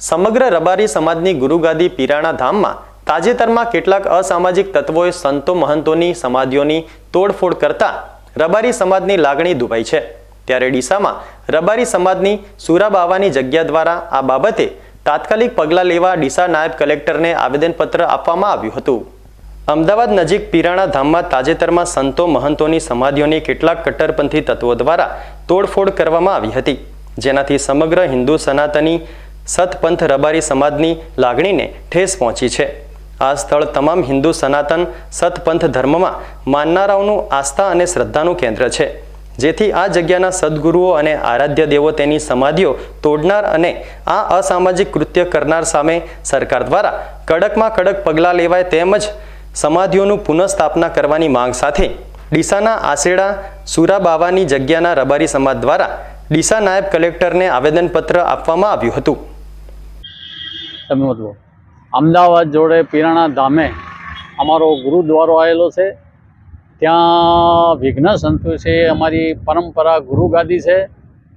સમગ્ર રબારી સમાજની ગુરુગાદી પીરાણા ધામમાં તાજેતરમાં કેટલાક અસામાજિક તત્વોએ સંતો મહંતોની સમાધિઓની તોડફોડ કરતા રબારી સમાજની લાગણી દુભાઈ છે. ત્યારે ડીસામાં રબારી સમાજની સુરાબાવાની જગ્યા દ્વારા આ બાબતે તાત્કાલિક પગલાં લેવા ડીસા નાયબ કલેક્ટરને આવેદનપત્ર આપવામાં આવ્યું હતું. અમદાવાદ નજીક પીરાણા ધામમાં તાજેતરમાં સંતો મહંતોની સમાધિઓની કેટલાક કટ્ટરપંથી તત્વો દ્વારા તોડફોડ કરવામાં આવી હતી. જેનાથી સમગ્ર હિન્દુ સનાતની સતપંથ રબારી સમાજની લાગણીને ઠેસ પહોંચી છે. આ સ્થળ તમામ હિન્દુ સનાતન સતપંથ ધર્મમાં માનનારાઓનું આસ્થા અને શ્રદ્ધાનું કેન્દ્ર છે. જેથી આ જગ્યાના સદગુરુઓ અને આરાધ્ય દેવો તેની સમાધિઓ તોડનાર અને આ અસામાજિક કૃત્ય કરનાર સામે સરકાર દ્વારા કડકમાં કડક પગલાં લેવાય તેમજ સમાધિઓનું પુનઃસ્થાપના કરવાની માંગ સાથે ડીસાના આસેડા સુરાબાવાની જગ્યાના રબારી સમાજ દ્વારા ડીસા નાયબ કલેક્ટરને આવેદનપત્ર આપવામાં આવ્યું હતું. તમે મતલબ અમદાવાદ જોડે પીરાણા ધામે અમારો ગુરુદ્વારો આવેલો છે. ત્યાં વિઘ્ન સંતોષે અમારી પરંપરા ગુરુગાદી છે.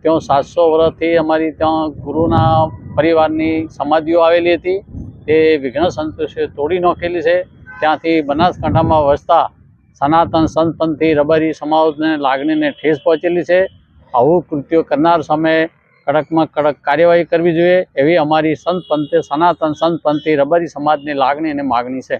ત્યાં સાતસો વર્ષથી અમારી ત્યાં ગુરુના પરિવારની સમાધિઓ આવેલી હતી. તે વિઘ્ન સંતોષે તોડી નાખેલી છે. ત્યાંથી બનાસકાંઠામાં વસતા સનાતન સંતપંથી રબારી સમાજને લાગણીને ઠેસ પહોંચેલી છે. આવું કૃત્યો કરનાર સામે કડકમાં કડક કાર્યવાહી કરવી જોઈએ એવી અમારી સંત પંથે સનાતન સંત પંથી રબારી સમાજની લાગણી અને માગણી છે.